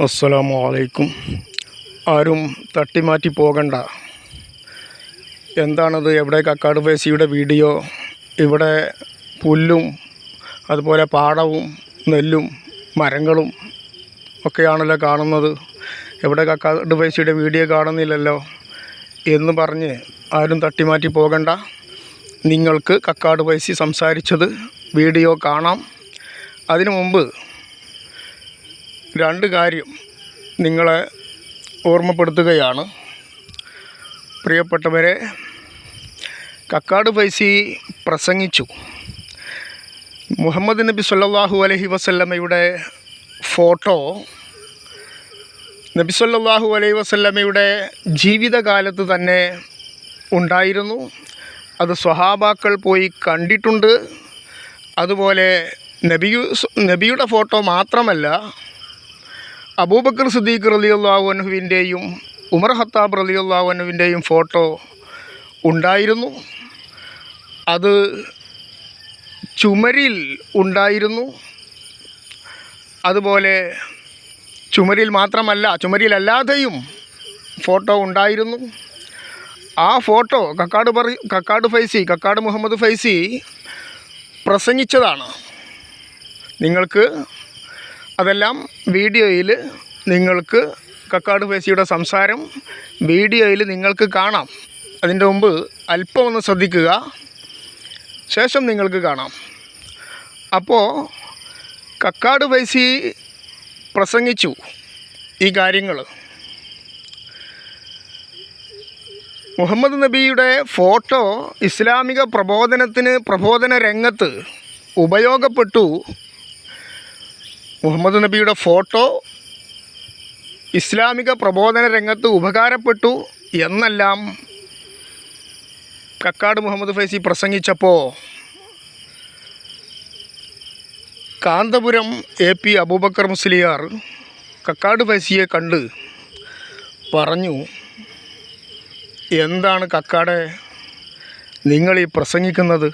അസ്സലാമു അലൈക്കും. ആരും തട്ടിമാറ്റി പോകണ്ട. എന്താണത്? എവിടെ കക്കാട് പേശിയുടെ വീഡിയോ? ഇവിടെ പുല്ലും അതുപോലെ പാടവും നെല്ലും മരങ്ങളും ഒക്കെയാണല്ലോ കാണുന്നത്. എവിടെ കക്കാട് പേശിയുടെ വീഡിയോ കാണുന്നില്ലല്ലോ എന്ന് പറഞ്ഞ് ആരും തട്ടിമാറ്റി പോകണ്ട. നിങ്ങൾക്ക് കക്കാട് പൈസി സംസാരിച്ചത് വീഡിയോ കാണാം. അതിനു മുമ്പ് രണ്ട് കാര്യം നിങ്ങളെ ഓർമ്മപ്പെടുത്തുകയാണ്. പ്രിയപ്പെട്ടവരെ കക്കാട് പൈസി പ്രസംഗിച്ചു. മുഹമ്മദ് നബി സല്ലാഹു അലഹി വസല്ലമ്മയുടെ ഫോട്ടോ നബി സല്ലാഹു അലൈഹി വസല്ലമ്മയുടെ ജീവിതകാലത്ത് തന്നെ ഉണ്ടായിരുന്നു. അത് സ്വഹാബാക്കൾ പോയി കണ്ടിട്ടുണ്ട്. അതുപോലെ നബിയു നബിയുടെ ഫോട്ടോ മാത്രമല്ല അബൂബക്കർ സിദ്ദീഖ് റലിയുള്ളാഹുവിന്റെയും ഉമർ ഹത്താബ് റലിയുള്ളാഹുവിന്റെയും ഫോട്ടോ ഉണ്ടായിരുന്നു. അത് ചുമരിൽ ഉണ്ടായിരുന്നു. അതുപോലെ ചുമരിൽ മാത്രമല്ല ചുമരിലല്ലാതെയും ഫോട്ടോ ഉണ്ടായിരുന്നു. ആ ഫോട്ടോ കക്കാട് പറ കക്കാട് ഫൈസി കക്കാട് മുഹമ്മദ് ഫൈസി പ്രസംഗിച്ചതാണ്. നിങ്ങൾക്ക് അതെല്ലാം വീഡിയോയിൽ നിങ്ങൾക്ക് കക്കാട് ഫേസിയുടെ സംസാരം വീഡിയോയിൽ നിങ്ങൾക്ക് കാണാം. അതിന്റെ മുമ്പ് അല്പം ഒന്ന് ശ്രദ്ധിക്കുക. ശേഷം നിങ്ങൾക്ക് കാണാം. അപ്പോൾ കക്കാട് ഫേസി പ്രസംഗിച്ചു ഈ കാര്യങ്ങൾ. മുഹമ്മദ് നബിയുടെ ഫോട്ടോ ഇസ്ലാമിക പ്രബോധനത്തിന് പ്രബോധന രംഗത്ത് ഉപയോഗപ്പെട്ടു മുഹമ്മദ് നബിയുടെ ഫോട്ടോ ഇസ്ലാമിക പ്രബോധന രംഗത്ത് ഉപകാരപ്പെട്ടു എന്നെല്ലാം കക്കാട് മുഹമ്മദ് ഫൈസി പ്രസംഗിച്ചപ്പോൾ കാന്തപുരം എ പി അബൂബക്കർ മുസ്ലിയാർ കക്കാട് ഫൈസിയെ കണ്ട് പറഞ്ഞു എന്താണ് കക്കാടെ നിങ്ങളീ പ്രസംഗിക്കുന്നത്?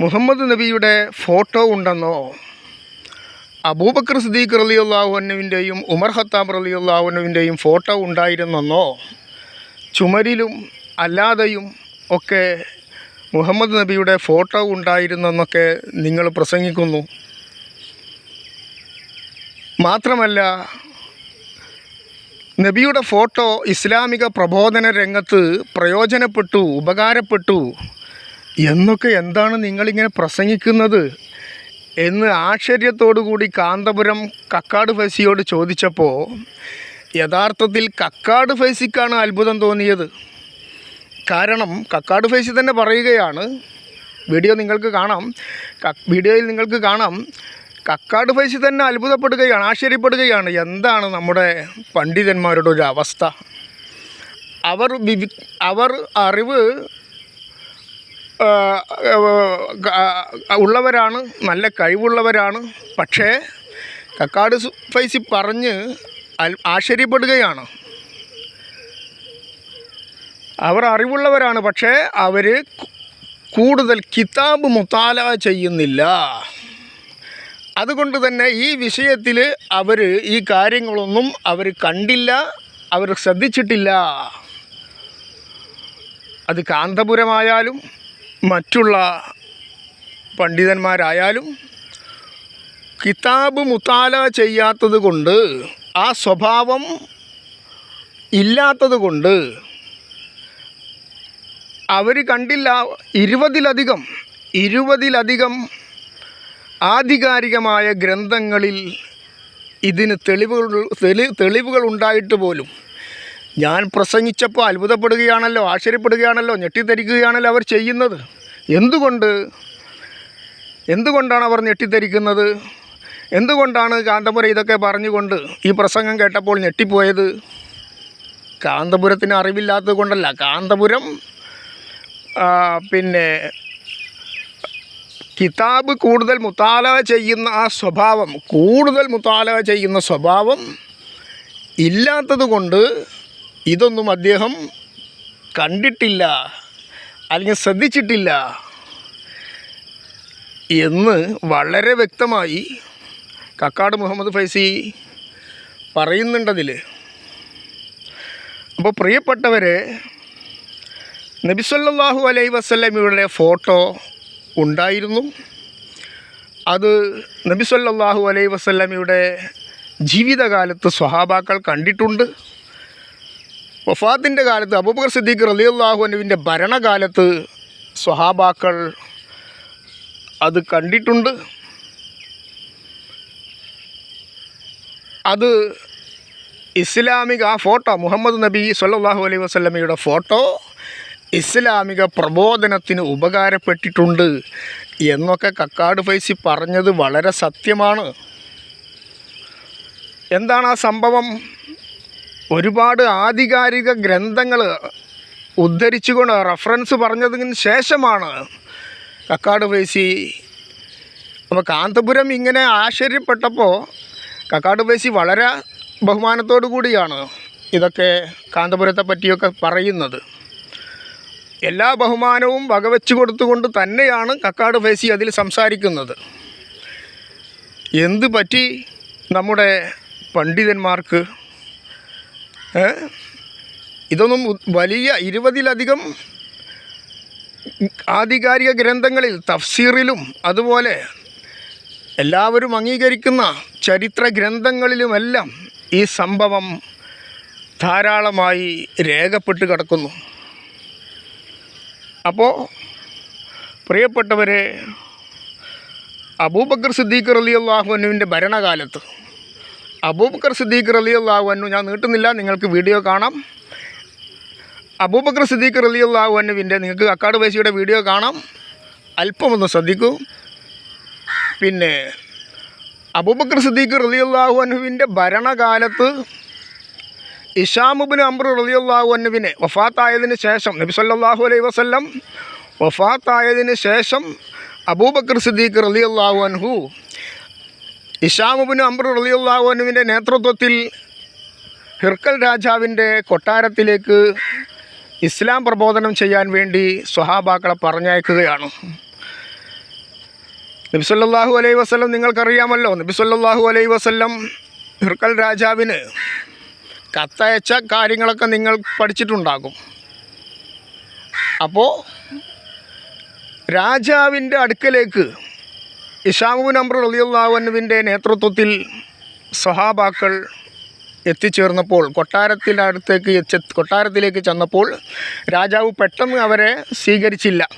മുഹമ്മദ് നബിയുടെ ഫോട്ടോ ഉണ്ടെന്നോ? അബൂബക്കർ സിദ്ദീഖ് റലിയുള്ളാഹുവിന്റെയും ഉമർ ഹത്താബ് റലിയുള്ളാഹുവിന്റെയും ഫോട്ടോ ഉണ്ടായിരുന്നെന്നോ? ചുമരിലും അല്ലാതെയും ഒക്കെ മുഹമ്മദ് നബിയുടെ ഫോട്ടോ ഉണ്ടായിരുന്നെന്നൊക്കെ നിങ്ങൾ പ്രസംഗിക്കുന്നു. മാത്രമല്ല നബിയുടെ ഫോട്ടോ ഇസ്ലാമിക പ്രബോധന രംഗത്ത് പ്രയോജനപ്പെട്ടു ഉപകാരപ്പെട്ടു. എന്നൊക്കെ എന്താണ് നിങ്ങളിങ്ങനെ പ്രസംഗിക്കുന്നത് എന്ന് ആശ്ചര്യത്തോടു കൂടി കാന്തപുരം കക്കാട് ഫൈസിയോട് ചോദിച്ചപ്പോൾ യഥാർത്ഥത്തിൽ കക്കാട് ഫൈസിക്കാണ് അത്ഭുതം തോന്നിയത്. കാരണം കക്കാട് ഫൈസി തന്നെ പറയുകയാണ് വീഡിയോ നിങ്ങൾക്ക് കാണാം വീഡിയോയിൽ നിങ്ങൾക്ക് കാണാം കക്കാട് ഫൈസി തന്നെ അത്ഭുതപ്പെടുകയാണ് ആശ്ചര്യപ്പെടുകയാണ്. എന്താണ് നമ്മുടെ പണ്ഡിതന്മാരുടെ ഒരു അവസ്ഥ? അവർ അവർ അറിവ് ഉള്ളവരാണ് നല്ല കഴിവുള്ളവരാണ്. പക്ഷേ കക്കാട് ഫൈസി പറഞ്ഞ് ആശ്ചര്യപ്പെടുകയാണ്. അവർ അറിവുള്ളവരാണ് പക്ഷേ അവർ കൂടുതൽ കിതാബ് മുത്താല ചെയ്യുന്നില്ല. അതുകൊണ്ട് തന്നെ ഈ വിഷയത്തിൽ അവർ ഈ കാര്യങ്ങളൊന്നും അവർ കണ്ടില്ല അവർ ശ്രദ്ധിച്ചിട്ടില്ല. അത് കാന്തപുരമായാലും മറ്റുള്ള പണ്ഡിതന്മാരായാലും കിതാബ് മുത്താല ചെയ്യാത്തത് കൊണ്ട് ആ സ്വഭാവം ഇല്ലാത്തത് കൊണ്ട് അവർ കണ്ടില്ല ഇരുപതിലധികം ഇരുപതിലധികം ആധികാരികമായ ഗ്രന്ഥങ്ങളിൽ ഇതിന് തെളിവുകൾ തെളിവുകൾ ഉണ്ടായിട്ട് പോലും ഞാൻ പ്രസംഗിച്ചപ്പോൾ അത്ഭുതപ്പെടുകയാണല്ലോ ആശ്ചര്യപ്പെടുകയാണല്ലോ ഞെട്ടിത്തരിക്കുകയാണല്ലോ അവർ ചെയ്യുന്നത്. എന്തുകൊണ്ട്? എന്തുകൊണ്ടാണ് അവർ ഞെട്ടിത്തരിക്കുന്നത്? എന്തുകൊണ്ടാണ് കാന്തപുരം ഇതൊക്കെ പറഞ്ഞുകൊണ്ട് ഈ പ്രസംഗം കേട്ടപ്പോൾ ഞെട്ടിപ്പോയത്? കാന്തപുരത്തിന് അറിവില്ലാത്തത് കൊണ്ടല്ല കാന്തപുരം പിന്നെ കിതാബ് കൂടുതൽ മുത്താല ചെയ്യുന്ന ആ സ്വഭാവം കൂടുതൽ മുത്താല ചെയ്യുന്ന സ്വഭാവം ഇല്ലാത്തത് കൊണ്ട് ഇതൊന്നും അദ്ദേഹം കണ്ടിട്ടില്ല അല്ലെങ്കിൽ ശ്രദ്ധിച്ചിട്ടില്ല എന്ന് വളരെ വ്യക്തമായി കക്കാട് മുഹമ്മദ് ഫൈസി പറയുന്നുണ്ടതിൽ അപ്പോൾ പ്രിയപ്പെട്ടവരെ നബിസല്ലാഹു അലൈ വസ്ലമിയുടെ ഫോട്ടോ ഉണ്ടായിരുന്നു. അത് നബിസല്ലാഹു അലൈ വസ്ലമിയുടെ ജീവിതകാലത്ത് സ്വഹാബാക്കൾ കണ്ടിട്ടുണ്ട്. വഫാത്തിന്റെ കാലത്ത് അബൂബക്കർ സിദ്ദീഖ് റലി അള്ളാഹുനുവിന്റെ ഭരണകാലത്ത് സ്വഹാബാക്കൾ അത് കണ്ടിട്ടുണ്ട്. അത് ഇസ്ലാമിക ആ ഫോട്ടോ മുഹമ്മദ് നബി സല്ലാഹു അലൈഹി വസല്ലമയുടെ ഫോട്ടോ ഇസ്ലാമിക പ്രബോധനത്തിന് ഉപകാരപ്പെട്ടിട്ടുണ്ട് എന്നൊക്കെ കക്കാട് ഫൈസി പറഞ്ഞത് വളരെ സത്യമാണ്. എന്താണ് ആ സംഭവം? ഒരുപാട് ആധികാരിക ഗ്രന്ഥങ്ങൾ ഉദ്ധരിച്ചുകൊണ്ട് റെഫറൻസ് പറഞ്ഞതിന് ശേഷമാണ് കക്കാട് വേശി അപ്പോൾ കാന്തപുരം ഇങ്ങനെ ആശ്ചര്യപ്പെട്ടപ്പോൾ കക്കാട് വേശി വളരെ ബഹുമാനത്തോടു കൂടിയാണ് ഇതൊക്കെ കാന്തപുരത്തെ പറ്റിയൊക്കെ പറയുന്നത്. എല്ലാ ബഹുമാനവും വകവെച്ച് കൊടുത്തുകൊണ്ട് തന്നെയാണ് കക്കാട് വേശി അതിൽ സംസാരിക്കുന്നത്. എന്ത് പറ്റി നമ്മുടെ പണ്ഡിതന്മാർക്ക്? ഇതൊന്നും വലിയ ഇരുപതിലധികം ആധികാരിക ഗ്രന്ഥങ്ങളിൽ തഫ്സീറിലും അതുപോലെ എല്ലാവരും അംഗീകരിക്കുന്ന ചരിത്ര ഗ്രന്ഥങ്ങളിലുമെല്ലാം ഈ സംഭവം ധാരാളമായി രേഖപ്പെട്ട് കിടക്കുന്നു. അപ്പോൾ പ്രിയപ്പെട്ടവരെ അബൂബക്കർ സിദ്ദീഖ് അലി അള്ളാഹുവിന്റെ ഭരണകാലത്ത് അബൂബക്കർ സിദ്ദീഖ് റലി അള്ളാഹുവിനു ഞാൻ നീട്ടുന്നില്ല നിങ്ങൾക്ക് വീഡിയോ കാണാം. അബൂബക്കർ സിദ്ദീഖ് റലി അള്ളാഹുവിന്റെ നിങ്ങൾക്ക് അക്കാട് വൈസിയുടെ വീഡിയോ കാണാം. അല്പമൊന്ന് ശ്രദ്ധിക്കൂ. പിന്നെ അബൂബക്കർ സിദ്ദീഖ് റലിയുള്ളാഹു അനുവിന്റെ ഭരണകാലത്ത് ഇഷാമുബിന് അമ്പർ റലിയുള്ളാഹു അനുവിനെ വഫാത്തായതിന് ശേഷം നബി സല്ലല്ലാഹു അലൈഹി വസല്ലം വഫാത്തായതിന് ശേഷം അബൂബക്കർ സിദ്ദീഖ് റലിയുള്ളാഹു അൻഹു ഇഷാമുബിൻ അംബർ റലിയുള്ളാഹു അനുവിന്റെ നേതൃത്വത്തിൽ ഹിർക്കൽ രാജാവിന്റെ കൊട്ടാരത്തിലേക്ക് ഇസ്ലാം പ്രബോധനം ചെയ്യാൻ വേണ്ടി സ്വഹാബാക്കളെ പറഞ്ഞയക്കുകയാണ്. നബിസല്ലാഹു അലൈഹി വസ്ലം നിങ്ങൾക്കറിയാമല്ലോ. നബിസല്ലാഹു അലൈഹി വസ്ലം ഹിർക്കൽ രാജാവിന് കത്തയച്ച കാര്യങ്ങളൊക്കെ നിങ്ങൾ പഠിച്ചിട്ടുണ്ടാകും. അപ്പോൾ രാജാവിന്റെ അടുക്കലേക്ക് ഇഷാമു നമ്പർ റലിയുള്ളാഹുവിന്റെ നേതൃത്വത്തിൽ സഹാബാക്കൾ എത്തിച്ചേർന്നപ്പോൾ എച്ച- കൊട്ടാരത്തിലേക്ക് ചെന്നപ്പോൾ രാജാവ് പെട്ടെന്ന് അവരെ സ്വീകരിച്ചില്ല.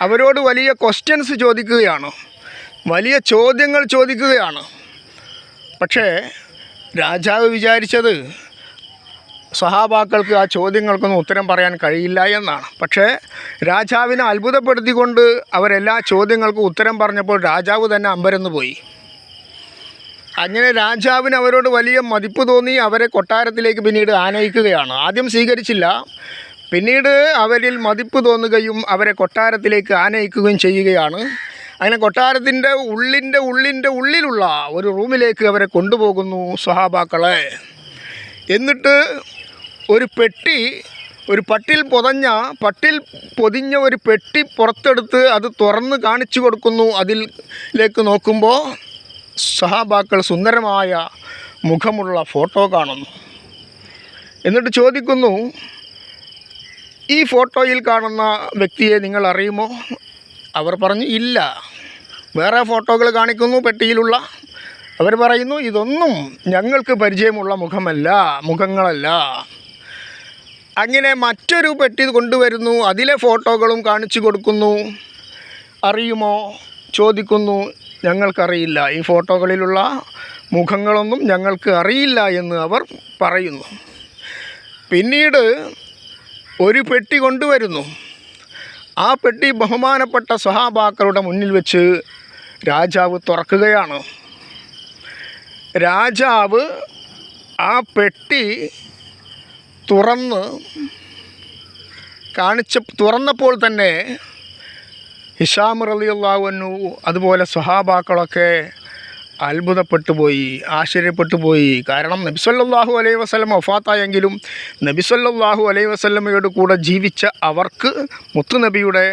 അവരോട് വലിയ ക്വസ്റ്റ്യൻസ് ചോദിക്കുകയാണ്. വലിയ ചോദ്യങ്ങൾ ചോദിക്കുകയാണ്. പക്ഷേ രാജാവ് വിചാരിച്ചത് സഹാബാക്കൾക്ക് ആ ചോദ്യങ്ങൾക്കൊന്നും ഉത്തരം പറയാൻ കഴിയില്ല എന്നാണ്. പക്ഷേ രാജാവിനെ അത്ഭുതപ്പെടുത്തിക്കൊണ്ട് അവരെല്ലാ ചോദ്യങ്ങൾക്കും ഉത്തരം പറഞ്ഞപ്പോൾ രാജാവ് തന്നെ അമ്പരന്ന് പോയി. അങ്ങനെ രാജാവിന് അവരോട് വലിയ മതിപ്പ് തോന്നി അവരെ കൊട്ടാരത്തിലേക്ക് പിന്നീട് ആനയിക്കുകയാണ്. ആദ്യം സ്വീകരിച്ചില്ല. പിന്നീട് അവരിൽ മതിപ്പ് തോന്നുകയും അവരെ കൊട്ടാരത്തിലേക്ക് ആനയിക്കുകയും ചെയ്യുകയാണ്. അങ്ങനെ കൊട്ടാരത്തിന്റെ ഉള്ളിന്റെ ഉള്ളിന്റെ ഉള്ളിലുള്ള ഒരു റൂമിലേക്ക് അവരെ കൊണ്ടുപോകുന്നു സ്വഹാബാക്കളെ എന്നിട്ട് ഒരു പെട്ടി ഒരു പട്ടിൽ പൊതഞ്ഞ പട്ടിൽ പൊതിഞ്ഞ ഒരു പെട്ടി പുറത്തെടുത്ത് അത് തുറന്ന് കാണിച്ചു കൊടുക്കുന്നു. അതിലേക്ക് നോക്കുമ്പോൾ സഹാബാക്കൾ സുന്ദരമായ മുഖമുള്ള ഫോട്ടോ കാണുന്നു. എന്നിട്ട് ചോദിക്കുന്നു ഈ ഫോട്ടോയിൽ കാണുന്ന വ്യക്തിയെ നിങ്ങൾ അറിയുമോ? അവർ പറഞ്ഞു ഇല്ല. വേറെ ഫോട്ടോകൾ കാണിക്കുന്നു പെട്ടിയിലുള്ള. അവർ പറയുന്നു ഇതൊന്നും ഞങ്ങൾക്ക് പരിചയമുള്ള മുഖമല്ല മുഖങ്ങളല്ല. അങ്ങനെ മറ്റൊരു പെട്ടി കൊണ്ടുവരുന്നു. അതിലെ ഫോട്ടോകളും കാണിച്ചു കൊടുക്കുന്നു. അറിയുമോ? ചോദിക്കുന്നു. ഞങ്ങൾക്കറിയില്ല. ഈ ഫോട്ടോകളിലുള്ള മുഖങ്ങളൊന്നും ഞങ്ങൾക്ക് അറിയില്ല എന്ന് അവർ പറയുന്നു. പിന്നീട് ഒരു പെട്ടി കൊണ്ടുവരുന്നു. ആ പെട്ടി ബഹുമാനപ്പെട്ട സഹാബാക്കളുടെ മുന്നിൽ വെച്ച് രാജാവ് തുറക്കുകയാണ്. രാജാവ് ആ പെട്ടി തുറന്ന് കാണിച്ച തുറന്നപ്പോൾ തന്നെ ഹിഷാം റലിയുള്ളാവുന്നു അതുപോലെ സ്വഹാബാക്കളൊക്കെ അത്ഭുതപ്പെട്ടു പോയി ആശ്ചര്യപ്പെട്ടു പോയി. കാരണം നബിസല്ലാഹു അലൈഹി വസ്ലം ഒഫാത്തായെങ്കിലും നബിസല്ലാഹു അലൈഹി വസ്ലമയോട് കൂടെ ജീവിച്ച അവർക്ക് മുത്തുനബിയുടെ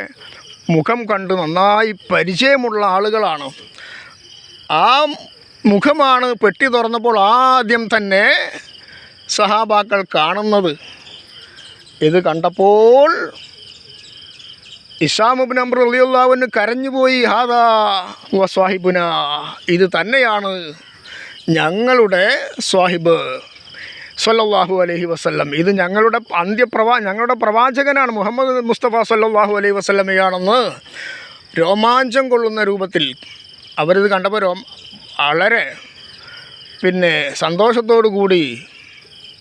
മുഖം കണ്ട് നന്നായി പരിചയമുള്ള ആളുകളാണ്. ആ മുഖമാണ് പെട്ടി തുറന്നപ്പോൾ ആദ്യം തന്നെ സഹാബാക്കൾ കാണുന്നത്. ഇത് കണ്ടപ്പോൾ ഇസാമുബിൻ അമ്ര അലിയുള്ളാവിന് കരഞ്ഞുപോയി. ഹാദാ സ്വാഹിബുന. ഇത് തന്നെയാണ് ഞങ്ങളുടെ സ്വാഹിബ് സല്ലാഹു അലഹി വസ്ല്ലം. ഇത് ഞങ്ങളുടെ അന്ത്യപ്രവാ ഞങ്ങളുടെ പ്രവാചകനാണ് മുഹമ്മദ് മുസ്തഫ സല്ലാഹു അലൈഹി വസല്ലമയാണെന്ന് രോമാഞ്ചം കൊള്ളുന്ന രൂപത്തിൽ അവരിത് കണ്ടപ്പോൾ വളരെ പിന്നെ സന്തോഷത്തോടു കൂടി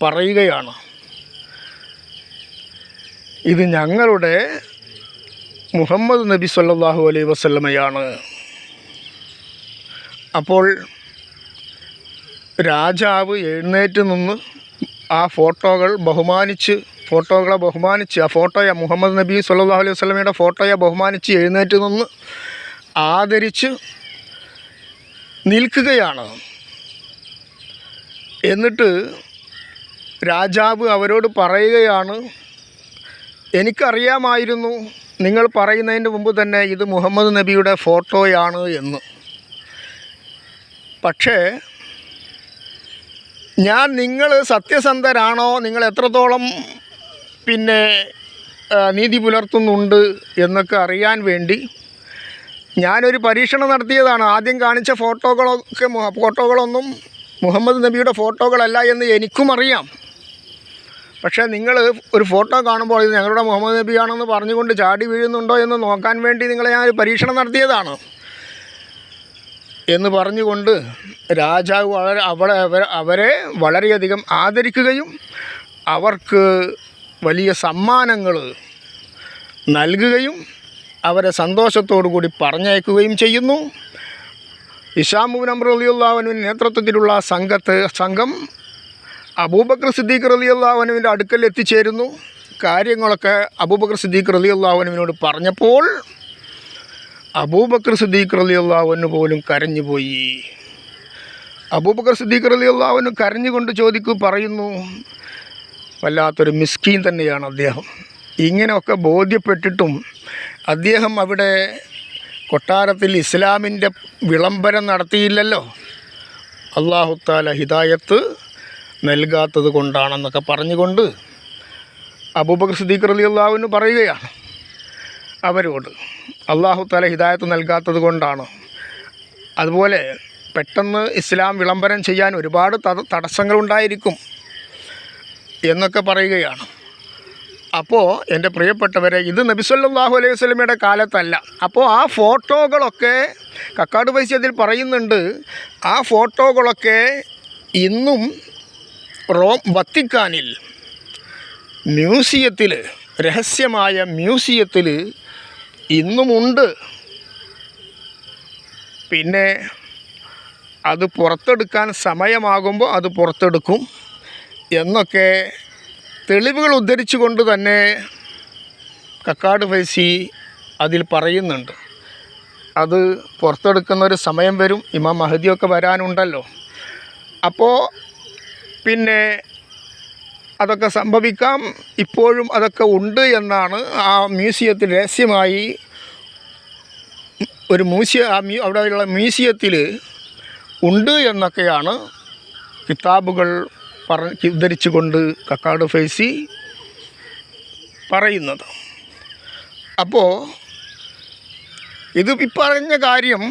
പറയുകയാണ്. ഇത് ഞങ്ങളുടെ മുഹമ്മദ് നബി സല്ലാഹു അലൈ വസല്ലമയാണ്. അപ്പോൾ രാജാവ് എഴുന്നേറ്റ് നിന്ന് ആ ഫോട്ടോകൾ ബഹുമാനിച്ച് ഫോട്ടോകളെ ബഹുമാനിച്ച് ആ ഫോട്ടോയെ മുഹമ്മദ് നബി സല്ലാഹു അലൈഹി വസ്ലമയുടെ ഫോട്ടോയെ ബഹുമാനിച്ച് എഴുന്നേറ്റ് നിന്ന് ആദരിച്ച് നിൽക്കുകയാണ്. എന്നിട്ട് രാജാവ് അവരോട് പറയുകയാണ് എനിക്കറിയാമായിരുന്നു നിങ്ങൾ പറയുന്നതിന് മുമ്പ് തന്നെ ഇത് മുഹമ്മദ് നബിയുടെ ഫോട്ടോയാണ് എന്ന്. പക്ഷേ ഞാൻ നിങ്ങൾ സത്യസന്ധരാണോ നിങ്ങൾ എത്രത്തോളം പിന്നെ നീതി പുലർത്തുന്നുണ്ട് എന്നൊക്കെ അറിയാൻ വേണ്ടി ഞാനൊരു പരീക്ഷണം നടത്തിയതാണ്. ആദ്യം കാണിച്ച ഫോട്ടോകളൊക്കെ ഫോട്ടോകളൊന്നും മുഹമ്മദ് നബിയുടെ ഫോട്ടോകളല്ല എന്ന് എനിക്കും അറിയാം. പക്ഷേ നിങ്ങൾ ഒരു ഫോട്ടോ കാണുമ്പോൾ ഇത് ഞങ്ങളുടെ മുഹമ്മദ് നബിയാണെന്ന് പറഞ്ഞുകൊണ്ട് ചാടി വീഴുന്നുണ്ടോ എന്ന് നോക്കാൻ വേണ്ടി നിങ്ങളെ ഞാൻ ഒരു പരീക്ഷണം നടത്തിയതാണ്. എന്ന് പറഞ്ഞുകൊണ്ട് രാജാവ് വളരെ അവളെ അവരെ വളരെയധികം ആദരിക്കുകയും അവർക്ക് വലിയ സമ്മാനങ്ങൾ നൽകുകയും അവരെ സന്തോഷത്തോടു കൂടി പറഞ്ഞയക്കുകയും ചെയ്യുന്നു. ഇഷാമുബിൻ അമ്ര അലിയുള്ളാഹുവിന്റെ നേതൃത്വത്തിലുള്ള സംഘത്ത് സംഘം അബൂബക്കർ സിദ്ദീഖ് റലി അള്ളാഹുനുവിന്റെ അടുക്കൽ എത്തിച്ചേരുന്നു. കാര്യങ്ങളൊക്കെ അബൂബക്കർ സിദ്ദീഖ് റലി അള്ളാഹുനുവിനോട് പറഞ്ഞപ്പോൾ അബൂബക്കർ സിദ്ദീഖ് റലി അള്ളാഹുവിന് പോലും കരഞ്ഞുപോയി. അബൂബക്കർ സിദ്ദീഖ് റലി അള്ളാഹുവിന് കരഞ്ഞുകൊണ്ട് ചോദിക്കൂ പറയുന്നു വല്ലാത്തൊരു മിസ്കീൻ തന്നെയാണ് അദ്ദേഹം. ഇങ്ങനെയൊക്കെ ബോധ്യപ്പെട്ടിട്ടും അദ്ദേഹം അവിടെ കൊട്ടാരത്തിൽ ഇസ്ലാമിന്റെ വിളംബരം നടത്തിയില്ലല്ലോ. അള്ളാഹുത്താല ഹിദായത്ത് നൽകാത്തത് കൊണ്ടാണെന്നൊക്കെ പറഞ്ഞുകൊണ്ട് അബൂബക്കർ സിദ്ദീഖ് അലി അള്ളാഹുവിന് പറയുകയാണ് അവരോട്. അള്ളാഹു തല ഹിദായത്ത് നൽകാത്തത് കൊണ്ടാണ്. അതുപോലെ പെട്ടെന്ന് ഇസ്ലാം വിളംബരം ചെയ്യാൻ ഒരുപാട് തടസ്സങ്ങളുണ്ടായിരിക്കും എന്നൊക്കെ പറയുകയാണ്. അപ്പോൾ എന്റെ പ്രിയപ്പെട്ടവരെ ഇത് നബിസ്വല്ലാഹു അലൈഹി വസ്ലമയുടെ കാലത്തല്ല. അപ്പോൾ ആ ഫോട്ടോകളൊക്കെ കക്കാട് പൈസ അതിൽ പറയുന്നുണ്ട്. ആ ഫോട്ടോകളൊക്കെ ഇന്നും റോം വത്തിക്കാനിൽ മ്യൂസിയത്തിൽ രഹസ്യമായ മ്യൂസിയത്തിൽ ഇന്നുമുണ്ട്. പിന്നെ അത് പുറത്തെടുക്കാൻ സമയമാകുമ്പോൾ അത് പുറത്തെടുക്കും എന്നൊക്കെ തെളിവുകൾ ഉദ്ധരിച്ചുകൊണ്ട് തന്നെ കക്കാട് ഫൈസി അതിൽ പറയുന്നുണ്ട്. അത് പുറത്തെടുക്കുന്ന ഒരു സമയം വരും ഇമാം മഹദിയൊക്കെ വരാനുണ്ടല്ലോ. അപ്പോൾ പിന്നെ അതൊക്കെ സംഭവിക്കാം. ഇപ്പോഴും അതൊക്കെ ഉണ്ട് എന്നാണ് ആ മ്യൂസിയത്തിൽ രഹസ്യമായി ഒരു മ്യൂസിയ ആ മ്യൂ അവിടെയുള്ള മ്യൂസിയത്തിൽ ഉണ്ട് എന്നൊക്കെയാണ് കിതാബുകൾ പറഞ്ഞ് ഉദ്ധരിച്ചുകൊണ്ട് കക്കാട് ഫേസി പറയുന്നത്. അപ്പോൾ ഇത് ഈ പറഞ്ഞ കാര്യം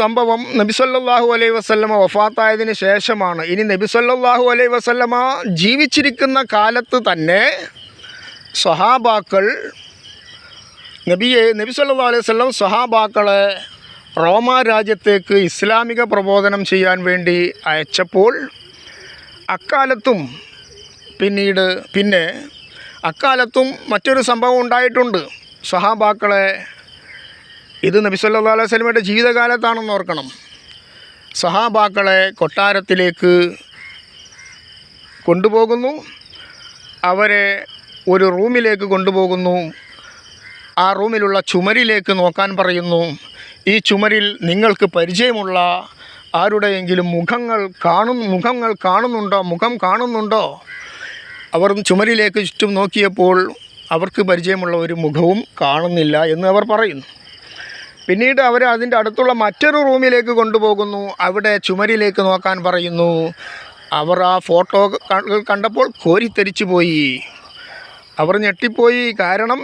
സംഭവം നബിസല്ലാഹു അലൈ വസല്ലമ വഫാത്തായതിന് ശേഷമാണ്. ഇനി നബിസല്ലാഹു അലൈ വസല്ലമ ജീവിച്ചിരിക്കുന്ന കാലത്ത് തന്നെ സ്വഹാബാക്കൾ നബിയെ നബി സല്ലല്ലാഹു അലൈഹി വല്ലം സ്വഹാബാക്കളെ റോമ രാജ്യത്തേക്ക് ഇസ്ലാമിക പ്രബോധനം ചെയ്യാൻ വേണ്ടി അയച്ചപ്പോൾ അക്കാലത്തും പിന്നീട് പിന്നെ അക്കാലത്തും മറ്റൊരു സംഭവം ഉണ്ടായിട്ടുണ്ട്. സഹാബാക്കളെ ഇത് നബി സല്ലല്ലാഹു അലൈഹി സ്വലമയുടെ ജീവിതകാലത്താണെന്ന് ഓർക്കണം. സഹാബാക്കളെ കൊട്ടാരത്തിലേക്ക് കൊണ്ടുപോകുന്നു. അവരെ ഒരു റൂമിലേക്ക് കൊണ്ടുപോകുന്നു. ആ റൂമിലുള്ള ചുമരിലേക്ക് നോക്കാൻ പറയുന്നു. ഈ ചുമരിൽ നിങ്ങൾക്ക് പരിചയമുള്ള ആരുടെയെങ്കിലും മുഖങ്ങൾ കാണും മുഖങ്ങൾ കാണുന്നുണ്ടോ? മുഖം കാണുന്നുണ്ടോ? അവർ ചുമരിലേക്ക് ചുറ്റും നോക്കിയപ്പോൾ അവർക്ക് പരിചയമുള്ള ഒരു മുഖവും കാണുന്നില്ല എന്ന് അവർ പറയുന്നു. പിന്നീട് അവർ അതിന്റെ അടുത്തുള്ള മറ്റൊരു റൂമിലേക്ക് കൊണ്ടുപോകുന്നു. അവിടെ ചുമരിലേക്ക് നോക്കാൻ പറയുന്നു. അവർ ആ ഫോട്ടോ കണ്ടപ്പോൾ കോരിത്തെരിച്ചു പോയി. അവർ ഞെട്ടിപ്പോയി. കാരണം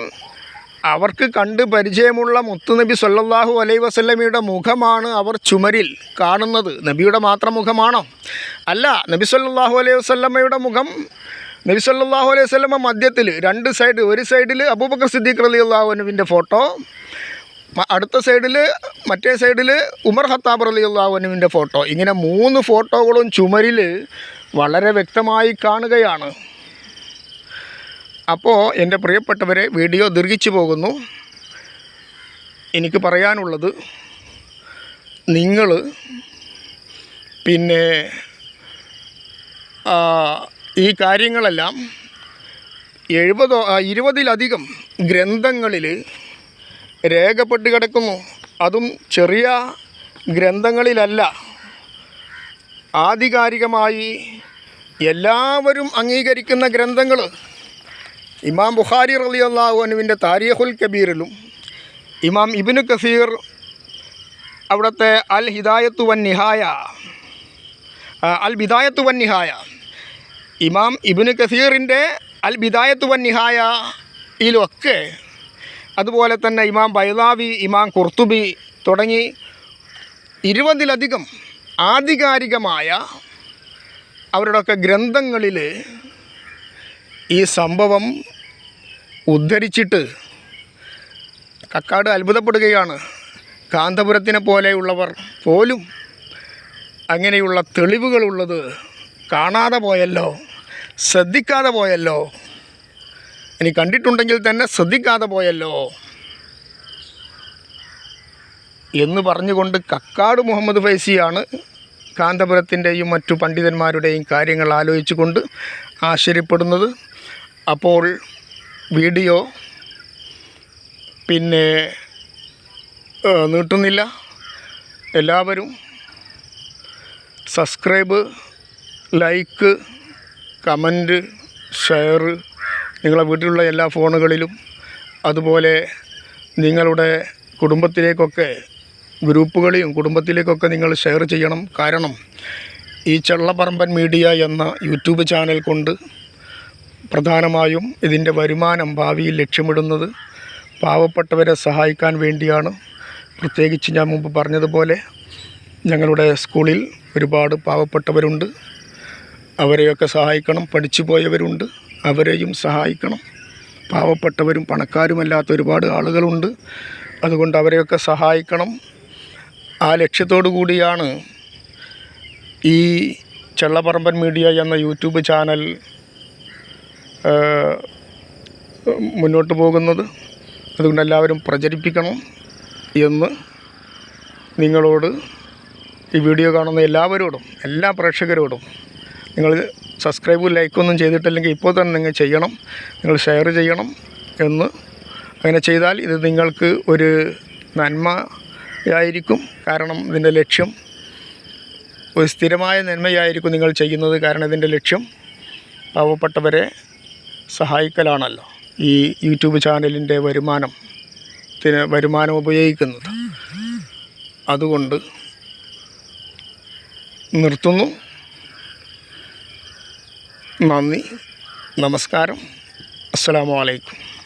അവർക്ക് കണ്ട് പരിചയമുള്ള മുത്തുനബി സല്ലാഹു അലൈ വസല്ലമയുടെ മുഖമാണ് അവർ ചുമരിൽ കാണുന്നത്. നബിയുടെ മാത്രം മുഖമാണോ അല്ല നബി സല്ലാഹു അലൈഹി വസല്ലമയുടെ മുഖം നബി സല്ലാഹു അലൈഹി വസല്ലമ മധ്യത്തിൽ രണ്ട് സൈഡ് ഒരു സൈഡിൽ അബൂബക്കർ സിദ്ദീഖ് റളിയല്ലാഹു അള്ളാഹുനുവിന്റെ ഫോട്ടോ അടുത്ത സൈഡിൽ മറ്റേ സൈഡിൽ ഉമർ ഖത്താബ് അലി അള്ളാഹുനുവിന്റെ ഫോട്ടോ. ഇങ്ങനെ മൂന്ന് ഫോട്ടോകളും ചുമരിൽ വളരെ വ്യക്തമായി കാണുകയാണ്. അപ്പോൾ എന്റെ പ്രിയപ്പെട്ടവരെ വീഡിയോ ദീർഘിച്ചു പോകുന്നു. എനിക്ക് പറയാനുള്ളത് നിങ്ങൾ പിന്നെ ഈ കാര്യങ്ങളെല്ലാം എഴുപതോ ഇരുപതിലധികം ഗ്രന്ഥങ്ങളിൽ രേഖപ്പെട്ട് കിടക്കുന്നു. അതും ചെറിയ ഗ്രന്ഥങ്ങളിലല്ല. ആധികാരികമായി എല്ലാവരും അംഗീകരിക്കുന്ന ഗ്രന്ഥങ്ങൾ ഇമാം ബുഖാരി റലി അള്ളാഹുനുവിന്റെ താരിഹുൽ കബീറിലും ഇമാം ഇബിനു കസീർ അവിടുത്തെ അൽ ഹിദായത്തു വൻ നിഹായ അൽ ബിദായത്തു വൻ നിഹായ. ഇമാം ഇബിനു കസീറിന്റെ അൽ ബിദായത്തു വൻ നിഹായയിലൊക്കെ അതുപോലെ തന്നെ ഇമാം ബൈദാവി ഇമാം കുർത്തുബി തുടങ്ങി ഇരുപതിലധികം ആധികാരികമായ അവരുടെയൊക്കെ ഗ്രന്ഥങ്ങളിൽ ഈ സംഭവം ഉദ്ധരിച്ചിട്ട് കക്കാട് അത്ഭുതപ്പെടുകയാണ്. കാന്തപുരത്തിനെ പോലെയുള്ളവർ പോലും അങ്ങനെയുള്ള തെളിവുകളുള്ളത് കാണാതെ പോയല്ലോ ശ്രദ്ധിക്കാതെ പോയല്ലോ. ഇനി കണ്ടിട്ടുണ്ടെങ്കിൽ തന്നെ ശ്രദ്ധിക്കാതെ പോയല്ലോ. എന്ന് പറഞ്ഞുകൊണ്ട് കക്കാട് മുഹമ്മദ് ഫൈസിയാണ് കാന്തപുരത്തിന്റെയും മറ്റു പണ്ഡിതന്മാരുടെയും കാര്യങ്ങൾ ആലോചിച്ചുകൊണ്ട് ആശ്ചര്യപ്പെടുന്നത്. അപ്പോൾ വീഡിയോ പിന്നെ നീട്ടുന്നില്ല. എല്ലാവരും സബ്സ്ക്രൈബ് ലൈക്ക് കമന്റ് ഷെയർ നിങ്ങളെ വീട്ടിലുള്ള എല്ലാ ഫോണുകളിലും അതുപോലെ നിങ്ങളുടെ കുടുംബത്തിലേക്കൊക്കെ ഗ്രൂപ്പുകളിലും കുടുംബത്തിലേക്കൊക്കെ നിങ്ങൾ ഷെയർ ചെയ്യണം. കാരണം ഈ ചെള്ളപ്പറമ്പൻ മീഡിയ എന്ന യൂട്യൂബ് ചാനൽ കൊണ്ട് പ്രധാനമായും ഇതിന്റെ വരുമാനം ഭാവിയിൽ ലക്ഷ്യമിടുന്നത് പാവപ്പെട്ടവരെ സഹായിക്കാൻ വേണ്ടിയാണ്. പ്രത്യേകിച്ച് ഞാൻ മുമ്പ് പറഞ്ഞതുപോലെ ഞങ്ങളുടെ സ്കൂളിൽ ഒരുപാട് പാവപ്പെട്ടവരുണ്ട്. അവരെയൊക്കെ സഹായിക്കണം. പഠിച്ചു പോയവരുണ്ട് അവരെയും സഹായിക്കണം. പാവപ്പെട്ടവരും പണക്കാരുമല്ലാത്ത ഒരുപാട് ആളുകളുണ്ട്. അതുകൊണ്ട് അവരെയൊക്കെ സഹായിക്കണം. ആ ലക്ഷ്യത്തോടു കൂടിയാണ് ഈ ചെള്ളപ്പറമ്പൻ മീഡിയ എന്ന യൂട്യൂബ് ചാനൽ മുന്നോട്ട് പോകുന്നത്. അതുകൊണ്ട് എല്ലാവരും പ്രചരിപ്പിക്കണം എന്ന് നിങ്ങളോട് ഈ വീഡിയോ കാണുന്ന എല്ലാവരോടും എല്ലാ പ്രേക്ഷകരോടും നിങ്ങൾ സബ്സ്ക്രൈബും ലൈക്കൊന്നും ചെയ്തിട്ടില്ലെങ്കിൽ ഇപ്പോൾ തന്നെ നിങ്ങൾ ചെയ്യണം. നിങ്ങൾ ഷെയർ ചെയ്യണം എന്ന്. അങ്ങനെ ചെയ്താൽ ഇത് നിങ്ങൾക്ക് ഒരു നന്മയായിരിക്കും കാരണം ഇതിന്റെ ലക്ഷ്യം ഒരു സ്ഥിരമായ നന്മയായിരിക്കും നിങ്ങൾ ചെയ്യുന്നത്. കാരണം ഇതിന്റെ ലക്ഷ്യം പാവപ്പെട്ടവരെ സഹായിക്കലാണല്ലോ. ഈ യൂട്യൂബ് ചാനലിന്റെ വരുമാനം ത്തിന് വരുമാനം ഉപയോഗിക്കുന്നത്. അതുകൊണ്ട് നിർത്തുന്നു. നന്ദി. നമസ്കാരം. അസ്സലാമു അലൈക്കും.